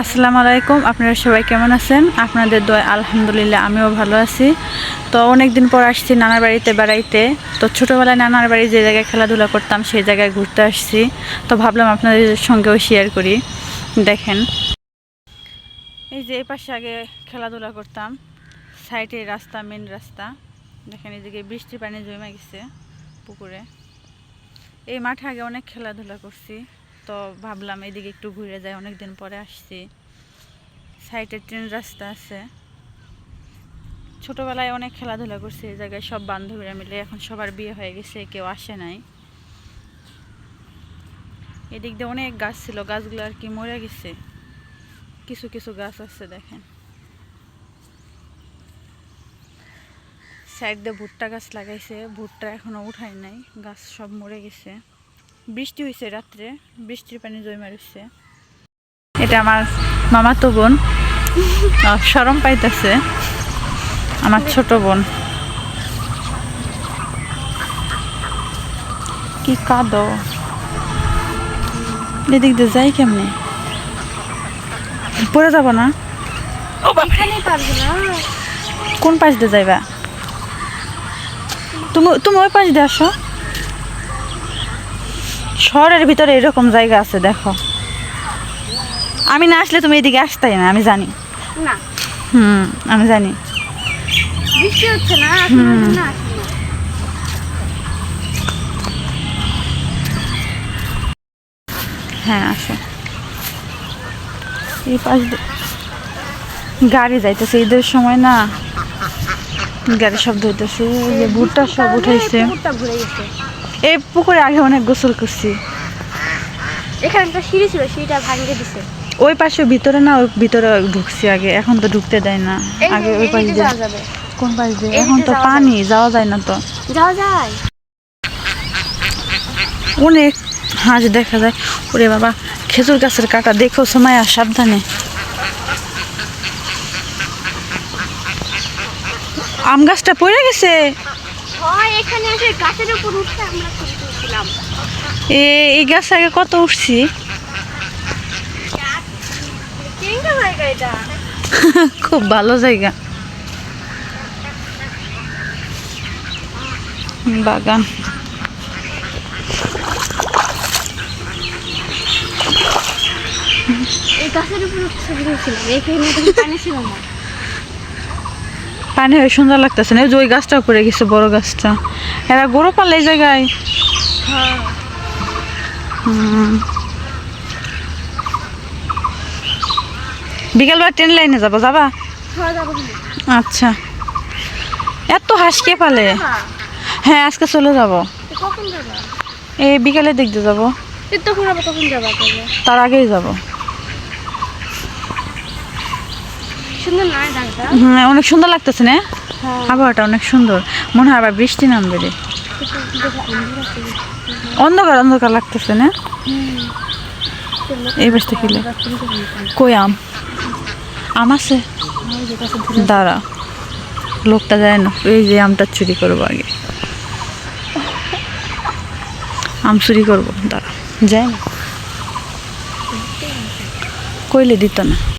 আসসালামু আলাইকুম, আপনারা সবাই কেমন আছেন? আপনাদের দয় আলহামদুলিল্লাহ আমিও ভালো আছি। তো অনেক দিন পর আসছি নানার বাড়িতে বেড়াইতে। তো ছোটোবেলায় নানার বাড়ি যে জায়গায় খেলাধুলা করতাম, সেই জায়গায় ঘুরতে আসছি। তো ভাবলাম আপনাদের সঙ্গেও শেয়ার করি। দেখেন। এই যে এই পাশে আগে খেলাধুলা করতাম। সাইডে রাস্তা মেন রাস্তা। দেখেন এদিকে বৃষ্টি পানি জমে গেছে পুকুরে। এই মাঠে আগে অনেক খেলাধুলা করছি। তো ভাবলাম এদিকে একটু ঘুরে যাই অনেক দিন পরে আসছি। সাইডে ট্রেন রাস্তা আছে। ছোটবেলায় অনেক খেলাধুলা করছি, এই জায়গায় সব বান্ধবীরা মিলে। এখন সবার বিয়ে হয়ে গেছে, কেউ আসে নাই। এদিক দিয়ে অনেক গাছ ছিল, গাছগুলো আর কি মরে গেছে। কিছু কিছু গাছ আছে, দেখেন। সাইড দিয়ে ভুট্টা গাছ লাগাইছে, ভুট্টা এখনও উঠায় নাই, গাছ সব মরে গেছে। বৃষ্টি হয়েছে রাত্রে বৃষ্টির পানি জমে রয়েছে এটা আমার মামাতো বোন। আহ, শরম পাইতেছে। আমার ছোট বোন। কি কাঁদ। এদিক দিয়ে যাই কেমনে? পড়ে যাব না? না। কোন পাশ দিয়ে যাইবা? তুমি তুমি ওই পাশ দিয়ে আসো। শহরের ভিতরে এরকম জায়গা আছে দেখো। আমি না আসলে তুমি এদিকে আসতাই না আমি জানি। না। হুম আমি জানি। বৃষ্টি হচ্ছে না না হ্যাঁ আসো। এই পাশ গাড়ি যাইতেছে ঈদের সময় না। গাড়ি শব্দ হইতেছে যে ভুট্টা সব উঠাইছে। পুকুরটা ঘুরে গেছে। এই পুকুরে আগে অনেক গোসল করছি। এখানে একটা সিঁড়ি ছিল সিঁড়িটা ভাঙিয়ে দিছে। ওই পাশে ভিতরে না ওই ভিতরে ঢুকছি আগে এখন তো ঢুকতে দেয় না। আগে ওই পাশ দিয়ে যাওয়া যাবে। কোন পাশ দিয়ে এখন তো পানি যাওয়া যায় না তো। যাওয়া যায়। অনেক হাঁস দেখা যায়। ওরে বাবা খেজুর গাছের কাটা দেখো সময় আর সাবধানে। আম গাছটা পড়ে গেছে। হয় এখানে এসে গাছের উপর উঠতে আমরা ছবি তুলছিলাম এ এই গাছ আগে কত উঠছি? খুব ভালো জায়গা। বাগান। এই গাছের উপর ছবি তুলছিলাম এখানে পানি ছিল না। পানি হয়ে সুন্দর লাগতেছে না। ওই যে ওই গাছটা পড়ে গেছে বড় গাছটা। এরা গরু পালে এই জায়গায়? হ্যাঁ। বিকেলবেলা ট্রেন লাইনে যাব? যাবা? আচ্ছা। এত হাঁস কে পালে? হ্যাঁ আজকে চলে যাব। তো কখন যাবা? এই বিকেলের দিক দিয়ে যাব। তার আগেই যাব। অনেক সুন্দর লাগতেছে না? হ্যাঁ। আবহাওয়াটা অনেক সুন্দর। মনে হয় আবার বৃষ্টি নামবে রে। অন্ধকার অন্ধকার লাগতেছে না? এই বাসটা কিলে কই আম? আম আছে? দাঁড়া। লোকটা যায় না এই যে আমটা চুরি করব আগে। আম চুরি করব দাঁড়া। যায় না। কইলে দিত না।